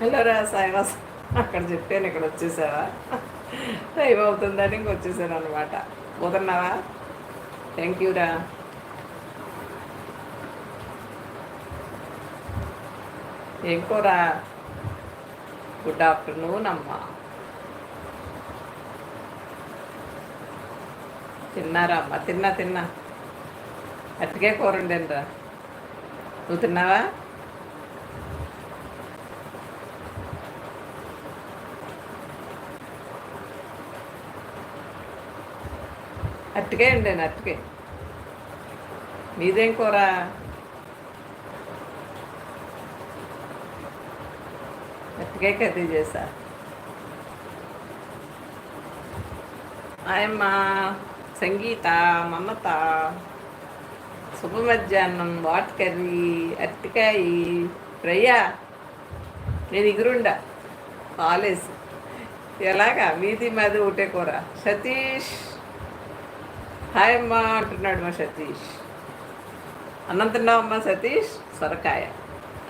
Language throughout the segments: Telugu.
హలోరా సాయివాస్ అక్కడ చెప్పాను ఇక్కడ వచ్చేసావా? టైం అవుతుందని ఇంక వచ్చేసాను అనమాట పోతున్నావా? థ్యాంక్ యూ రా. ఏం కూర? గుడ్ ఆఫ్టర్నూన్ అమ్మా. తిన్నారా అమ్మ? తిన్నా తిన్నా. అట్టికే కూర ఉండేనరా నువ్వు తిన్నావా? అట్టుకే ఉండేను అట్టుకే మీదేం కూర? అట్టుకే కర్రీ చేసా. ఆయమ్మ సంగీత మమత శుభ మధ్యాహ్నం వాట్ కర్రీ అరటికాయ ఫ్రయ్యా నేను ఎగురుండా కాలేజ్ ఎలాగా? మీది మాది ఒకటే కూర. సతీష్. హాయ్ అమ్మా అంటున్నాడు మా సతీష్. అన్నం తిన్నావమ్మా సతీష్? సొరకాయ.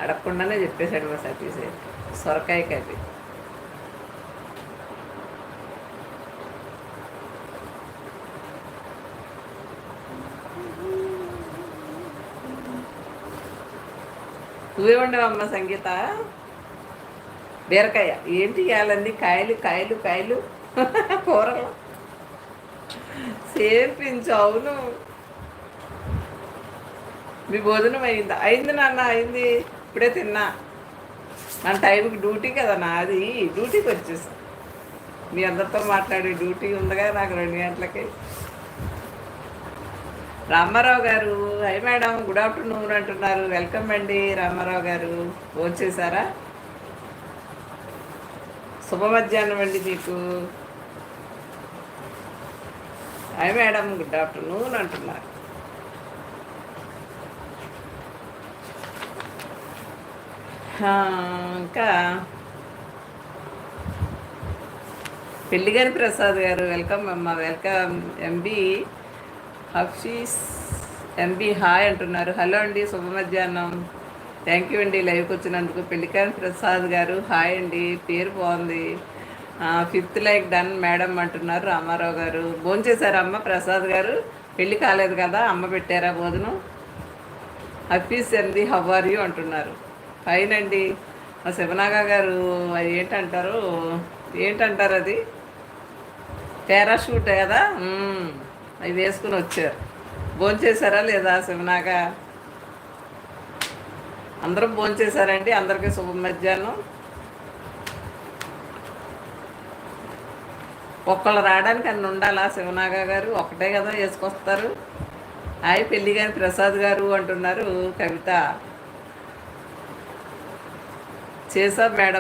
అడగకుండానే చెప్పేశాడు మా సతీష్ సొరకాయ కర్రీ. నువ్వే ఉండవమ్మా సంగీత? బీరకాయ. ఏంటి ఇవ్వాలండి కాయలు కాయలు కాయలు? కూరలు. సేర్పించు అవును. మీ భోజనం అయిందా? అయింది నాన్న అయింది. ఇప్పుడే తిన్నా. నా టైంకి డ్యూటీ కదా నాది. డ్యూటీకి వచ్చేసా. మీ అందరితో మాట్లాడే డ్యూటీ ఉందిగా నాకు రెండు గంటలకి. Ramarao garu hi madam good afternoon అంటున్నారు. వెల్కమ్ అండి రామారావు గారు. ఫోన్ చేశారా? శుభ మధ్యాహ్నం అండి మీకు. హాయ్ మేడం గుడ్ ఆఫ్టర్నూన్ అంటున్నారు. ఇంకా పెళ్ళిగారి ప్రసాద్ గారు వెల్కమ్ అమ్మ welcome. MB Hafeez MB hi అంటున్నారు. హలో అండి శుభ మధ్యాహ్నం. థ్యాంక్ యూ అండి లైవ్కి వచ్చినందుకు. పెళ్ళికాని ప్రసాద్ గారు హాయ్ అండి పేరు బాగుంది. ఫిఫ్త్ లైక్ డన్ మేడం అంటున్నారు. రామారావు గారు భోంచేశారు అమ్మ? ప్రసాద్ గారు పెళ్ళి కాలేదు కదా అమ్మ పెట్టారా భోజనం? హఫీస్ ఎంది ఆర్ యూ? అంటున్నారు. ఫైన్ అండి మా శివనాగా గారు అది ఏంటంటారు? ఏంటంటారు అది? పారాషూట్ కదా? అవి వేసుకుని వచ్చారు. భోంచేశారా లేదా శివనాగా? అందరం భోంచేశారండి అందరికీ శుభ మధ్యాహ్నం. ఒక్కళ్ళు రావడానికి అన్ని ఉండాలా. శివనాగ గారు ఒకటే కదా వేసుకొస్తారు. హాయ్ పెళ్ళి గారి ప్రసాద్ గారు అంటున్నారు కవిత. చేసా మేడం.